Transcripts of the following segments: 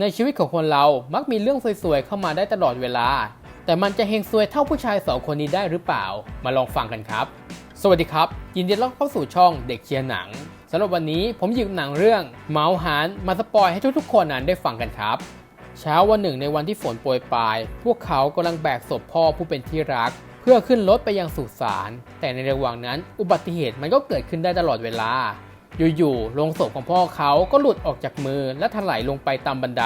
ในชีวิตของคนเรามักมีเรื่องสวยๆเข้ามาได้ตลอดเวลา แต่มันจะเฮงซวยเท่าผู้ชายสองคนนี้ได้หรือเปล่า มาลองฟังกันครับ สวัสดีครับ ยินดีต้อนรับเข้าสู่ช่องเด็กเชียร์หนังสำหรับวันนี้ผมหยิบหนังเรื่องเมาหานมาสปอยให้ทุกๆคนนั้นได้ฟังกันครับ เช้าวันหนึ่งในวันที่ฝนโปรยปลาย พวกเขากำลังแบกศพพ่อผู้เป็นที่รัก เพื่อขึ้นรถไปยังสุสานแต่ในระหว่างนั้นอุบัติเหตุมันก็เกิดขึ้นได้ตลอดเวลา อยู่ๆโลงศพของพ่อเขาก็หลุดออกจากมือและถลายลงไปตามบันได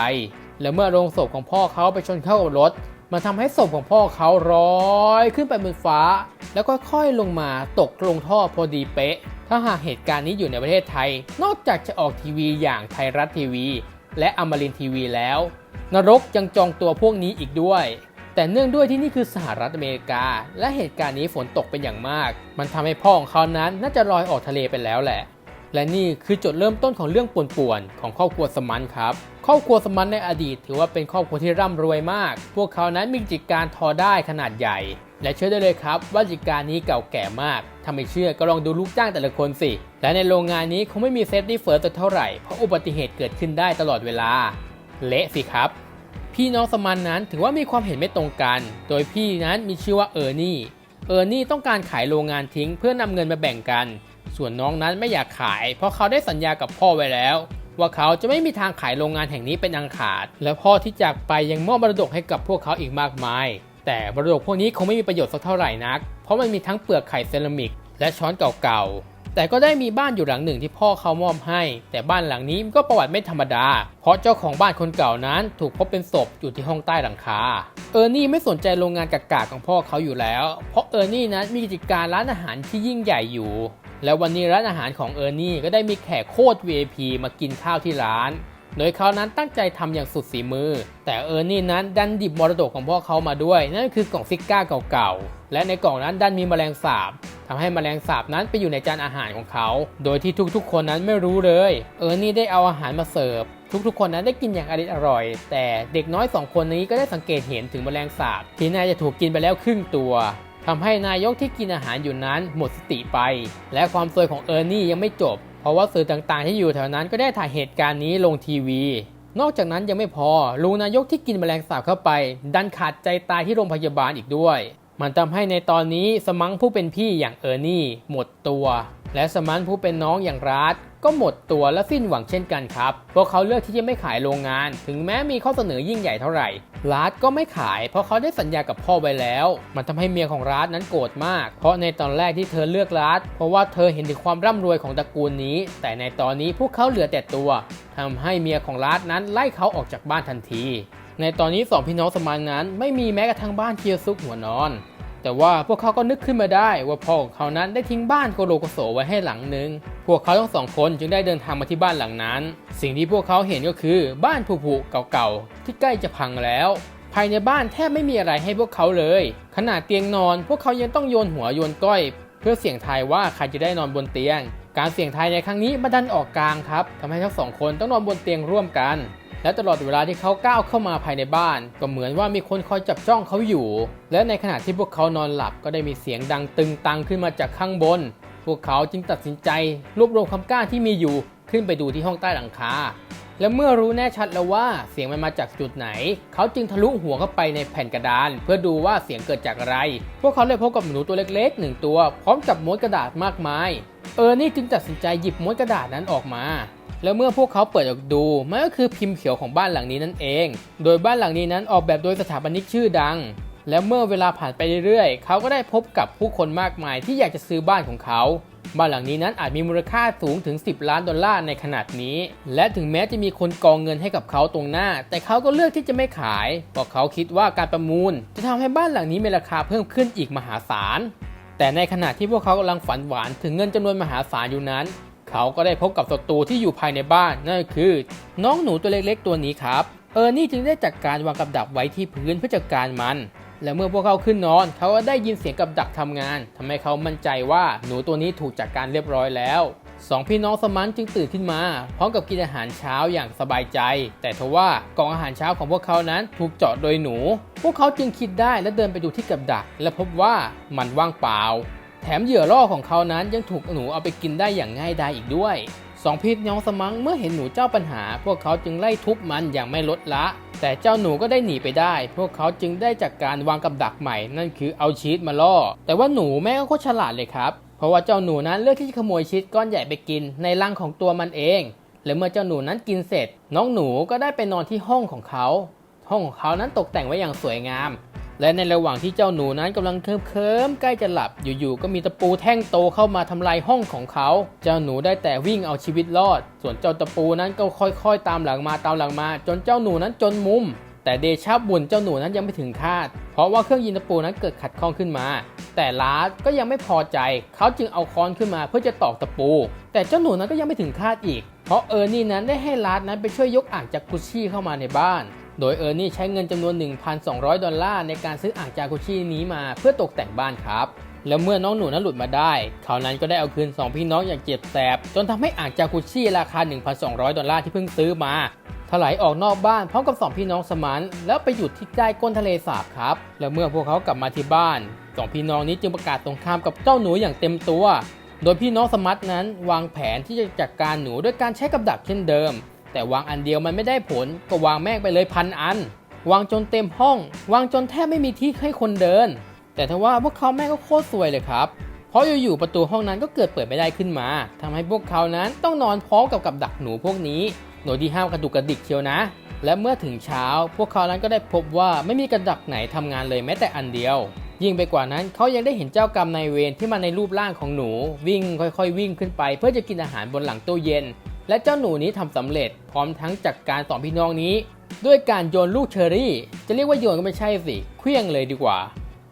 และเมื่อโลงศพของพ่อเขาไปชนเข้ากับรถ มันทำให้ศพของพ่อเขาลอยขึ้นไปบนฟ้า แล้วก็ค่อยลงมาตกลงท่อพอดีเป๊ะ ถ้าหากเหตุการณ์นี้อยู่ในประเทศไทย นอกจากจะออกทีวีอย่างไทยรัฐทีวี และอมรินทีวีแล้ว นรกยังจองตัวพวกนี้อีกด้วยแต่เนื่องด้วยที่นี่คือสหรัฐอเมริกา และเหตุการณ์นี้ฝนตกเป็นอย่างมาก มันทำให้พ่อของเขานั้นน่าจะลอยออกทะเลไปแล้วแหละ และนี่คือจุดเริ่มต้นของเรื่องป่วนๆของครอบครัวสมันครับครอบครัวสมันในอดีต ถือว่าเป็นครอบครัวที่ร่ำรวยมาก พวกเขานั้นมีกิจการทอได้ขนาดใหญ่ และเชื่อได้เลยครับว่ากิจการนี้เก่าแก่มากถ้าไม่เชื่อก็ลองดูลูกจ้างแต่ละคนสิ และในโรงงานนี้คงไม่มีเซฟตี้เฟิร์สเท่าไหร่เพราะอุบัติเหตุเกิดขึ้นได้ตลอดเวลา เละสิครับ พี่น้องสมันนั้นถือว่ามีความเห็นไม่ตรงกัน โดยพี่นั้นมีชื่อว่าเออร์นี่เออร์นี่ต้องการขายโรงงานทิ้งเพื่อนำเงินมาแบ่งกัน ส่วนน้องนั้นไม่อยากขาย เพราะเขาได้สัญญากับพ่อไว้แล้ว ว่าเขาจะไม่มีทางขายโรงงานแห่งนี้เป็นอังขาด และพ่อที่จากไปยังมอบมรดกให้กับพวกเขาอีกมากมาย แต่มรดกพวกนี้คงไม่มีประโยชน์สักเท่าไหร่นัก เพราะมันมีทั้งเปลือกไข่เซรามิก และช้อนเก่าๆ แต่ก็ได้มีบ้านอยู่หลังหนึ่งที่พ่อเขามอบให้ แต่บ้านหลังนี้ก็ประวัติไม่ธรรมดา เพราะเจ้าของบ้านคนเก่านั้น ถูกพบเป็นศพอยู่ที่ห้องใต้หลังคาเออร์นี่ไม่สนใจโรงงานกากาของพ่อเขาอยู่แล้ว เพราะเออร์นี่นั้นมีกิจการร้านอาหารที่ยิ่งใหญ่อยู่ แล้ววันนี้ร้านอาหารของเออร์นี่ก็ได้มีแขกโคตร VIP มากินข้าวที่ร้าน โดยเขานั้นตั้งใจทำอย่างสุดฝีมือ แต่เออร์นี่นั้นดันดิบมรดกของพ่อเขามาด้วย นั่นคือกล่องซิก้าเก่าๆ และในกล่องนั้นดันมีแมลงสาบทำให้แมลงสาบนั้นไปอยู่ในจานอาหารของเขา โดยที่ทุกๆ คนนั้นไม่รู้เลย เออร์นี่ได้เอาอาหารมาเสิร์ฟทุกๆ คนนั้นได้กินอย่างอริอร่อย แต่เด็กน้อยสองคนนี้ก็ได้สังเกตเห็นถึงแมลงสาบที่น่าจะถูกกินไปแล้วครึ่งตัว ทำให้นายกที่กินอาหารอยู่นั้นหมดสติไป และความซวยของเออร์นี่ยังไม่จบ เพราะว่าสื่อต่างๆที่อยู่แถวนั้นก็ได้ถ่ายเหตุการณ์นี้ลงทีวี นอกจากนั้นยังไม่พอลุงนายกที่กินแมลงสาบเข้าไป ดันขาดใจตายที่โรงพยาบาลอีกด้วย มันทำให้ในตอนนี้สมังผู้เป็นพี่อย่างเออร์นี่หมดตัว และสมันผู้เป็นน้องอย่างรัฐ ก็หมดตัวและสิ้นหวังเช่นกันครับเพราะเขาเลือกที่จะไม่ขายโรงงาน ถึงแม้มีข้อเสนอยิ่งใหญ่เท่าไหร่รัฐก็ไม่ขาย เพราะเขาได้สัญญากับพ่อไว้แล้ว มันทำให้เมียของรัฐนั้นโกรธมาก เพราะในตอนแรกที่เธอเลือกรัฐเพราะว่าเธอเห็นถึงความร่ำรวยของตระกูลนี้ แต่ในตอนนี้พวกเขาเหลือแต่ตัวทำให้เมียของรัฐนั้นไล่เขาออกจากบ้านทันที ในตอนนี้สองพี่น้องสมานนั้น ไม่มีแม้กระทั่งบ้านเคียวซุกหัวนอน แต่ว่าพวกเขาก็นึกขึ้นมาได้ว่าพ่อของเขานั้นได้ทิ้งบ้านโกโลโกโสไว้ให้หลังหนึ่งพวกเขาทั้งสองคนจึงได้เดินทางมาที่บ้านหลังนั้น สิ่งที่พวกเขาเห็นก็คือบ้านผุๆเก่าๆที่ใกล้จะพังแล้ว ภายในบ้านแทบไม่มีอะไรให้พวกเขาเลย ขนาดเตียงนอน พวกเขายังต้องโยนหัวโยนก้อย เพื่อเสี่ยงทายว่าใครจะได้นอนบนเตียง การเสี่ยงทายในครั้งนี้มาดันออกกลางครับทำให้ทั้งสองคนต้องนอนบนเตียงร่วมกัน และตลอดเวลาที่เขาก้าวเข้ามาภายในบ้าน ก็เหมือนว่ามีคนคอยจับจ้องเขาอยู่ และในขณะที่พวกเขานอนหลับก็ได้มีเสียงดังตึงตังขึ้นมาจากข้างบน พวกเขาจึงตัดสินใจรวบรวมความกล้าที่มีอยู่ขึ้นไปดูที่ห้องใต้หลังคาและเมื่อรู้แน่ชัดแล้วว่าเสียงมันมาจากจุดไหน เขาจึงทะลุหัวเข้าไปในแผ่นกระดาน เพื่อดูว่าเสียงเกิดจากอะไร พวกเขาเลยพบกับหนูตัวเล็กๆหนึ่งตัว พร้อมกับม้วนกระดาษมากมาย เออนี่จึงตัดสินใจหยิบม้วนกระดาษนั้นออกมา แล้วเมื่อพวกเขาเปิดออกดูมันก็คือพิมพ์เขียวของบ้านหลังนี้นั่นเอง โดยบ้านหลังนี้นั้นออกแบบโดยสถาปนิกชื่อดัง และเมื่อเวลาผ่านไปเรื่อยๆ เขาก็ได้พบกับผู้คนมากมายที่อยากจะซื้อบ้านของเขาบ้านหลังนี้นั้นอาจมีมูลค่าสูงถึง 10 ล้านดอลลาร์ในขนาดนี้ และถึงแม้จะมีคนกองเงินให้กับเขาตรงหน้า แต่เขาก็เลือกที่จะไม่ขายเพราะเขาคิดว่าการประมูล จะทำให้บ้านหลังนี้มีราคาเพิ่มขึ้นอีกมหาศาล แต่ในขณะที่พวกเขากำลังฝันหวานถึงเงินจำนวนมหาศาลอยู่นั้น เขาก็ได้พบกับศัตรูที่อยู่ภายในบ้านนั่นคือ น้องหนูตัวเล็กๆตัวนี้ครับเออร์นี่จึงได้จัดการวางกับดักไว้ที่พื้นเพื่อจัดการมัน และเมื่อพวกเขาขึ้นนอน เขาก็ได้ยินเสียงกับดักทำงานทำให้เขามั่นใจว่าหนูตัวนี้ถูกจัดการเรียบร้อยแล้ว สองพี่น้องสมันจึงตื่นขึ้นมาพร้อมกับกินอาหารเช้าอย่างสบายใจ แต่ทว่ากล่องอาหารเช้าของพวกเขานั้นถูกเจาะโดยหนู พวกเขาจึงคิดได้และเดินไปดูที่กับดัก และพบว่ามันว่างเปล่า แถมเหยื่อล่อของเขานั้นยังถูกหนูเอาไปกินได้อย่างง่ายดายอีกด้วยสองพี่น้องสมังเมื่อเห็นหนูเจ้าปัญหา พวกเขาจึงไล่ทุบมันอย่างไม่ลดละ แต่เจ้าหนูก็ได้หนีไปได้ พวกเขาจึงได้จากการวางกับดักใหม่นั่นคือเอาชีสมาล่อ แต่ว่าหนูแม่ก็ฉลาดเลยครับ เพราะว่าเจ้าหนูนั้นเลือกที่จะขโมยชีสก้อนใหญ่ไปกินในรังของตัวมันเอง และเมื่อเจ้าหนูนั้นกินเสร็จ น้องหนูก็ได้ไปนอนที่ห้องของเขา ห้องของเขานั้นตกแต่งไว้อย่างสวยงาม และในระหว่างที่เจ้าหนูนั้นกำลังเคลิ้มใกล้จะหลับ อยู่ๆก็มีตะปูแท่งโตเข้ามาทำลายห้องของเขา เจ้าหนูได้แต่วิ่งเอาชีวิตรอด ส่วนเจ้าตะปูนั้นก็ค่อย ๆ ตามหลังมาตามหลังมา จนเจ้าหนูนั้นจนมุม แต่เดชาบุญเจ้าหนูนั้นยังไม่ถึงคาด เพราะว่าเครื่องยิงตะปูนั้นเกิดขัดข้องขึ้นมา แต่ลาร์ดก็ยังไม่พอใจ เขาจึงเอาค้อนขึ้นมาเพื่อจะตอกตะปู แต่เจ้าหนูนั้นก็ยังไม่ถึงคาดอีก เพราะเออร์นี่นั้นได้ให้ลาร์ดนั้นไปช่วยยกอ่างจากกุชชี่เข้ามาในบ้าน โดยเออร์นี่ใช้เงินจำนวน 1,200 ดอลลาร์ในการซื้ออ่างจากุชินี้มาเพื่อตกแต่งบ้านครับแล้วเมื่อน้องหนูนั้นหลุดมาได้ เขานั้นก็ได้เอาคืน 2 พี่น้องอย่างเจ็บแสบ จนทำให้อ่างจากุชิราคา 1,200 ดอลลาร์ที่เพิ่งซื้อมา ถลายออกนอกบ้านพร้อมกับสองพี่น้องสมานแล้วไปหยุดที่ใต้ก้นทะเลสาบครับ และเมื่อพวกเขากลับมาที่บ้านสองพี่น้องนี้จึงประกาศสงครามกับเจ้าหนูอย่างเต็มตัว โดยพี่น้องสมัตนั้นวางแผนที่จะจัดการหนูด้วยการใช้กับดักเช่นเดิม แต่วางอันเดียวมันไม่ได้ผลก็วางแม่งไปเลยพันอัน วางจนเต็มห้อง วางจนแทบไม่มีที่ให้คนเดิน แต่ทว่าพวกเขาแม่งก็โคตรสวยเลยครับเพราะอยู่ๆประตูห้องนั้นก็เกิดเปิดไม่ได้ขึ้นมาทำให้พวกเขานั้นต้องนอนพร้อมกับกับดักหนูพวกนี้ โดยที่ห้ามกระดุกกระดิกเชียวนะ และเมื่อถึงเช้า พวกเขานั้นก็ได้พบว่าไม่มีกระดักไหนทำงานเลยแม้แต่อันเดียว ยิ่งไปกว่านั้นเขายังได้เห็นเจ้ากรรมนายเวรที่มาในรูปร่างของหนู วิ่งค่อยๆ วิ่งขึ้นไป เพื่อจะกินอาหารบนหลังตู้เย็น และเจ้าหนูนี้ทำสำเร็จ พร้อมทั้งจัดการสองพี่น้องนี้ ด้วยการโยนลูกเชอรี่ จะเรียกว่าโยนก็ไม่ใช่สิเคลี้ยงเลยดีกว่า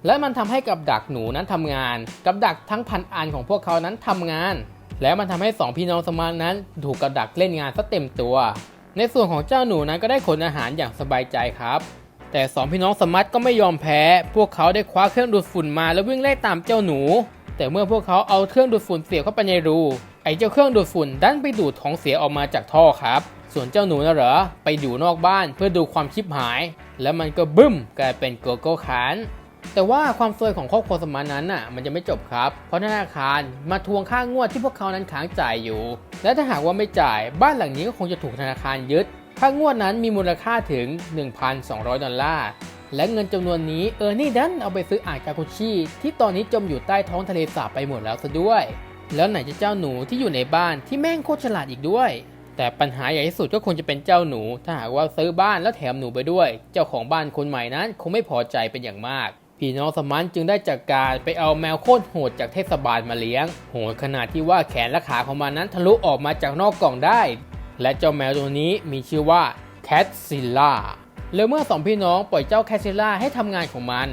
และมันทำให้กับดักหนูนั้นทำงาน กับดักทั้งพันอันของพวกเขานั้นทำงาน แล้วมันทำให้สองพี่น้องสมานนั้น ถูกกับดักเล่นงานซะเต็มตัว ในส่วนของเจ้าหนูนั้นก็ได้ขนอาหารอย่างสบายใจครับ แต่สองพี่น้องสมัตก็ไม่ยอมแพ้ พวกเขาได้คว้าเครื่องดูดฝุ่นมาแล้ววิ่งไล่ตามเจ้าหนู แต่เมื่อพวกเขาเอาเครื่องดูดฝุ่นเสียบเข้าไปในรู ไอ้เจ้าเครื่องดูดฝุ่นดันไปดูดของเสียออกมาจากท่อครับ ส่วนเจ้าหนูน่ะเหรอไปอยู่นอกบ้านเพื่อดูความชิบหาย แล้วมันก็บึ้มกลายเป็นโกโก้คาน แต่ว่าความซวยของครอบครัวสมานนั้นน่ะมันจะไม่จบครับ เพราะธนาคารมาทวงค่างวดที่พวกเขานั้นค้างจ่ายอยู่ และถ้าหากว่าไม่จ่ายบ้านหลังนี้ก็คงจะถูกธนาคารยึดค่างวดนั้นมีมูลค่าถึง 1,200 ดอลลาร์ และเงินจำนวนนี้เออร์นี่ดันเอาไปซื้ออ่างจากุชิที่ตอนนี้จมอยู่ใต้ท้องทะเลสาบไปหมดแล้วซะด้วย แล้วไหนจะเจ้าหนูที่อยู่ในบ้านที่แม่งโคตรฉลาดอีกด้วย แต่ปัญหาใหญ่ที่สุดก็คงจะเป็นเจ้าหนู ถ้าหากว่าซื้อบ้านแล้วแถมหนูไปด้วย เจ้าของบ้านคนใหม่นั้นคงไม่พอใจเป็นอย่างมาก พี่น้องสมันจึงได้จัดการไปเอาแมวโคตรโหดจากเทศบาลมาเลี้ยง โหดขนาดที่ว่าแขนและขาของมันนั้นทะลุออกมาจากนอกกล่องได้ และเจ้าแมวตัวนี้มีชื่อว่าแคทซิลล่าแล้วเมื่อสองพี่น้องปล่อยเจ้าแคทซิลล่าให้ทำงานของมัน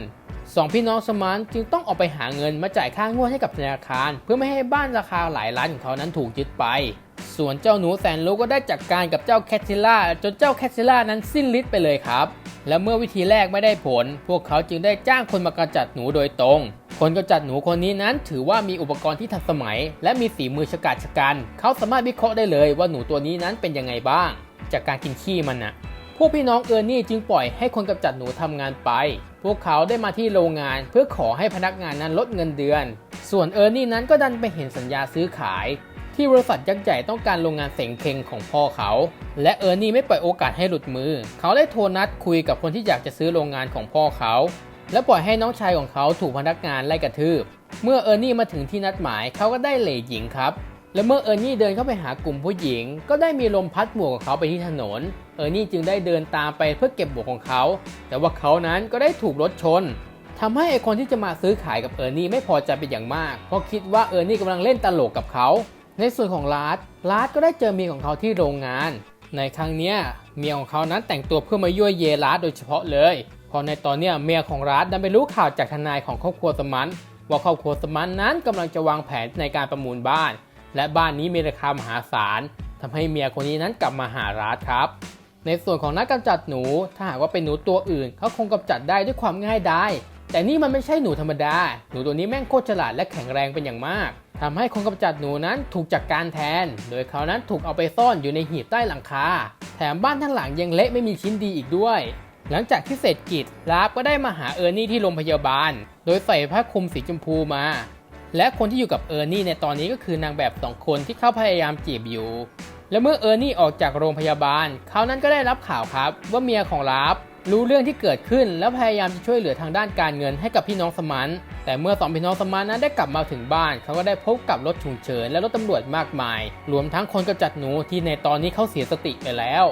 สองพี่น้องสมานจึงต้องออกไปหาเงินมาจ่ายค่างวดให้กับธนาคาร เพื่อไม่ให้บ้านราคาหลายล้านของเขานั้นถูกยึดไป ส่วนเจ้าหนูแสนรู้ก็ได้จัดการกับเจ้าแคทซิล่าจนเจ้าแคทซิล่านั้นสิ้นฤทธิ์ไปเลยครับ และเมื่อวิธีแรกไม่ได้ผล พวกเขาจึงได้จ้างคนมากำจัดหนูโดยตรง คนกำจัดหนูคนนี้นั้นถือว่ามีอุปกรณ์ที่ทันสมัย และมีฝีมือฉกาจชะกัน เขาสามารถวิเคราะห์ได้เลยว่าหนูตัวนี้นั้นเป็นยังไงบ้าง จากการกินขี้มันนะพวกพี่น้องเออร์นี่จึงปล่อยให้คนกำจัดหนูทำงานไป พวกเขาได้มาที่โรงงานเพื่อขอให้พนักงานนั้นลดเงินเดือน ส่วนเออร์นี่นั้นก็ดันไปเห็นสัญญาซื้อขาย ที่บริษัทยักษ์ใหญ่ต้องการโรงงานเสงเคงของพ่อเขา และเออร์นี่ไม่ปล่อยโอกาสให้หลุดมือ เขาได้โทรนัดคุยกับคนที่อยากจะซื้อโรงงานของพ่อเขา และปล่อยให้น้องชายของเขาถูกพนักงานไล่กระทืบ เมื่อเออร์นี่มาถึงที่นัดหมายเขาก็ได้เหล่หญิงครับ และเมื่อเออร์นี่เดินเข้าไปหากลุ่มผู้หญิง ก็ได้มีลมพัดหมวกของเขาไปที่ถนน เออร์นี่จึงได้เดินตามไปเพื่อเก็บหมวกของเขา แต่ว่าเขานั้นก็ได้ถูกรถชนทำให้ไอคนที่จะมาซื้อขายกับเออร์นี่ไม่พอใจเป็นอย่างมาก เพราะคิดว่าเออร์นี่กำลังเล่นตลกกับเขา ในส่วนของลาร์ดลาร์ดก็ได้เจอเมียของเขาที่โรงงาน ในครั้งนี้เมียของเขานั้นแต่งตัวเพื่อมายั่วเยลาร์ดโดยเฉพาะเลยเพราะในตอนนี้เมียของลาร์ดดันไปรู้ข่าวจากทนายของครอบครัวสมันว่าครอบครัวสมันนั้นกำลังจะวางแผนในการประมูลบ้าน และบ้านนี้มีราคามหาศาลทำให้เมียคนนี้นั้นกลับมาหาลาร์ดครับ ในส่วนของนักกำจัดหนู ถ้าหากว่าเป็นหนูตัวอื่น เขาคงกำจัดได้ด้วยความง่ายดายแต่นี่มันไม่ใช่หนูธรรมดา หนูตัวนี้แม่งโคตรฉลาดและแข็งแรงเป็นอย่างมาก ทำให้คนกำจัดหนูนั้นถูกจัดกการแทน โดยเขานั้นถูกเอาไปซ่อนอยู่ในหีบใต้หลังคา แถมบ้านทั้งหลังยังเละไม่มีชิ้นดีอีกด้วย หลังจากที่เสร็จกิจลาฟก็ได้มาหาเออร์นี่ที่โรงพยาบาล โดยใส่ผ้าคลุมสีชมพูมา และคนที่อยู่กับเออร์นี่ในตอนนี้ก็คือนางแบบสองคนที่เขาพยายามจีบอยู่ และเมื่อเออร์นี่ออกจากโรงพยาบาล เขานั้นก็ได้รับข่าวครับว่าเมียของลาฟ รู้เรื่องที่เกิดขึ้นแล้วพยายามจะช่วยเหลือทางด้านการเงินให้กับพี่น้องสมันแต่เมื่อสองพี่น้องสมันนั้นได้กลับมาถึงบ้าน เขาก็ได้พบกับรถฉุกเฉินและรถตำรวจมากมาย รวมทั้งคนกำจัดหนูที่ในตอนนี้เขาเสียสติไปแล้ว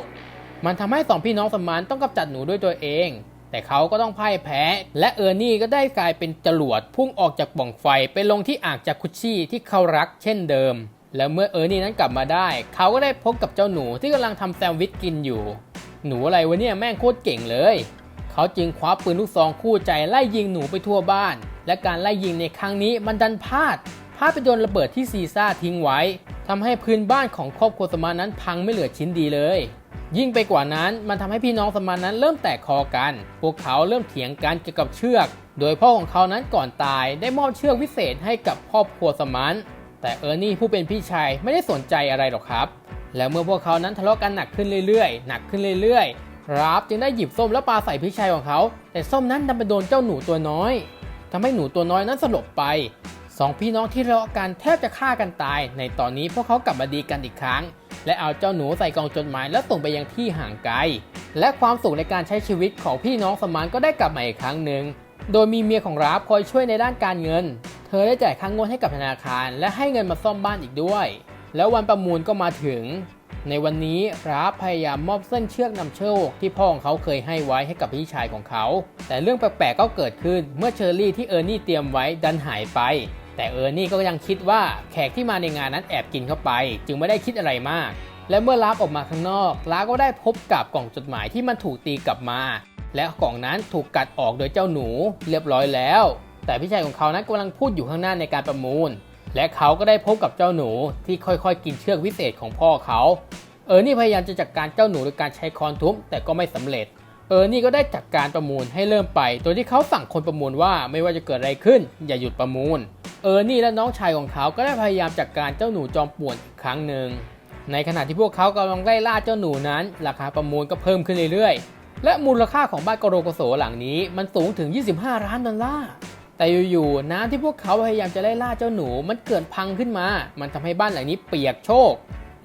มันทำให้สองพี่น้องสมานต้องกำจัดหนูด้วยตัวเอง แต่เขาก็ต้องพ่ายแพ้ และเออร์นี่ก็ได้กลายเป็นจรวดพุ่งออกจากป่องไฟไปลงที่อ่างจากคุชชี่ที่เขารักเช่นเดิม แล้วเมื่อเออร์นี่นั้นกลับมาได้ เขาก็ได้พบกับเจ้าหนูที่กำลังทำแซนด์วิชกินอยู่ หนูอะไรวะเนี่ยแม่งโคตรเก่งเลย เขาจึงคว้าปืนลูกซองคู่ใจไล่ยิงหนูไปทั่วบ้าน และการไล่ยิงในครั้งนี้มันดันพลาดพลาดไปโดนระเบิดที่ซีซ่าทิ้งไว้ทำให้พื้นบ้านของครอบครัวสมานนั้นพังไม่เหลือชิ้นดีเลย ยิ่งไปกว่านั้นมันทำให้พี่น้องสมานนั้นเริ่มแตกคอกัน พวกเขาเริ่มเถียงกันเกี่ยวกับเชือก โดยพ่อของเขานั้นก่อนตายได้มอบเชือกวิเศษให้กับครอบครัวสมานแต่เออร์นี่ผู้เป็นพี่ชายไม่ได้สนใจอะไรหรอกครับ แล้วเมื่อพวกเขานั้นทะเลาะกันหนักขึ้นเรื่อยๆ หนักขึ้นเรื่อยๆ ราฟจึงได้หยิบส้มแล้วปาใส่พี่ชายของเขา แต่ส้มนั้นดันไปโดนเจ้าหนูตัวน้อยทำให้หนูตัวน้อยนั้นสลบไปสองพี่น้องที่ทะเลาะกันแทบจะฆ่ากันตาย ในตอนนี้พวกเขากลับมาดีกันอีกครั้ง และเอาเจ้าหนูใส่กล่องจดหมายแล้วส่งไปยังที่ห่างไกล และความสุขในการใช้ชีวิตของพี่น้องสมานก็ได้กลับมาอีกครั้งหนึ่ง โดยมีเมียของราฟคอยช่วยในด้านการเงิน เธอได้จ่ายค่างงวดให้กับธนาคาร และให้เงินมาซ่อมบ้านอีกด้วย แล้ววันประมูลก็มาถึง ในวันนี้ราฟพยายามมอบเส้นเชือกนำโชคที่พ่อของเขาเคยให้ไว้ให้กับพี่ชายของเขา แต่เรื่องแปลกๆก็เกิดขึ้นเมื่อเชอร์รี่ที่เออร์นี่เตรียมไว้ดันหายไป แต่เออร์นี่ก็ยังคิดว่าแขกที่มาในงานนั้นแอบกินเข้าไป จึงไม่ได้คิดอะไรมาก และเมื่อลาฟออกมาข้างนอกลาก็ได้พบกับกล่องจดหมายที่มันถูกตีกลับมา และกล่องนั้นถูกกัดออกโดยเจ้าหนู เรียบร้อยแล้ว แต่พี่ชายของเขานั้นกำลังพูดอยู่ข้างหน้าในการประมูล และเขาก็ได้พบกับเจ้าหนูที่ค่อยๆ กินเชือกวิเศษของพ่อเขา เออร์นี่พยายามจะจัดการเจ้าหนูโดยการใช้คอนทุบแต่ก็ไม่สำเร็จ เออร์นี่ก็ได้จัดการประมูลให้เริ่มไป โดยที่เขาสั่งคนประมูลว่าไม่ว่าจะเกิดอะไรขึ้น อย่าหยุดประมูล เออร์นี่และน้องชายของเขาก็ได้พยายามจัดการเจ้าหนูจอมป่วนอีกครั้งหนึ่ง ในขณะที่พวกเขากำลังไล่ล่าเจ้าหนูนั้น ราคาประมูลก็เพิ่มขึ้นเรื่อยๆ และมูลค่าของบ้านกโรโกโสหลังนี้มันสูงถึง 25 ล้านดอลลาร์ แต่อยู่ๆน้ำที่พวกเขาพยายามจะไล่ล่าเจ้าหนูมันเกิดพังขึ้นมา มันทำให้บ้านหลังนี้เปียกโชก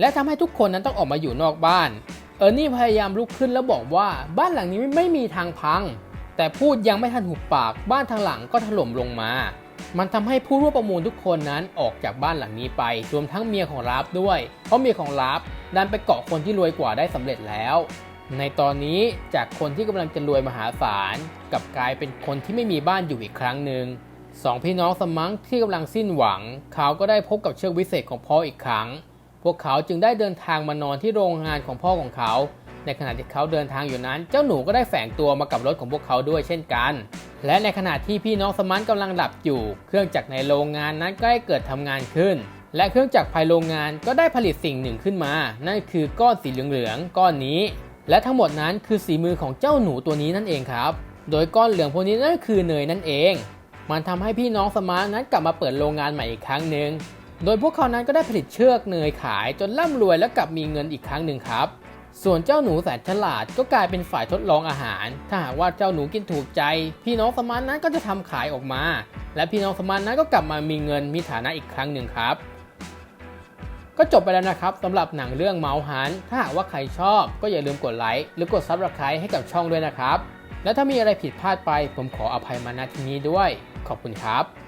และทำให้ทุกคนนั้นต้องออกมาอยู่นอกบ้าน เออร์นี่พยายามลุกขึ้นแล้วบอกว่าบ้านหลังนี้ไม่มีทางพัง แต่พูดยังไม่ทันหุบปากบ้านทางหลังก็ถล่มลงมา มันทำให้ผู้ร่วมประมูลทุกคนนั้นออกจากบ้านหลังนี้ไปรวมทั้งเมียของลาฟด้วย เพราะเมียของลาฟดันไปเกาะคนที่รวยกว่าได้สำเร็จแล้ว ในตอนนี้จากคนที่กำลังจะรวยมหาศาลกับกลายเป็นคนที่ไม่มีบ้านอยู่อีกครั้งหนึ่งสองพี่น้องสมังที่กำลังสิ้นหวัง เขาก็ได้พบกับเชือกวิเศษของพ่ออีกครั้ง พวกเขาจึงได้เดินทางมานอนที่โรงงานของพ่อของเขา ในขณะที่เขาเดินทางอยู่นั้น เจ้าหนูก็ได้แฝงตัวมากับรถของพวกเขาด้วยเช่นกัน และในขณะที่พี่น้องสมันกำลังหลับอยู่ เครื่องจักรในโรงงานนั้นก็ได้เกิดทำงานขึ้น และเครื่องจักรภายโรงงานก็ได้ผลิตสิ่งหนึ่งขึ้นมา นั่นคือก้อนสีเหลืองๆก้อนนี้ และทั้งหมดนั้นคือสีมือของเจ้าหนูตัวนี้นั่นเองครับ โดยก้อนเหลืองพวกนี้นั่นคือเนยนั่นเอง มันทำให้พี่น้องสมาร์ทนั้นกลับมาเปิดโรงงานใหม่อีกครั้งหนึ่ง โดยพวกเขานั้นก็ได้ผลิตเชือกเนยขายจนร่ำรวยและกลับมีเงินอีกครั้งหนึ่งครับ ส่วนเจ้าหนูแสนฉลาดก็กลายเป็นฝ่ายทดลองอาหาร ถ้าหากว่าเจ้าหนูกินถูกใจ พี่น้องสมาร์ทนั้นก็จะทำขายออกมา และพี่น้องสมาร์ทนั้นก็กลับมามีเงินมีฐานะอีกครั้งหนึ่งครับ ก็จบไปแล้วนะครับสำหรับหนังเรื่องเมาฮันถ้าหากว่าใครชอบก็อย่าลืมกดไลค์หรือกดซับสไครต์ให้กับช่องด้วยนะครับ และถ้ามีอะไรผิดพลาดไปผมขออภัยมาณที่นี้ด้วย ขอบคุณครับ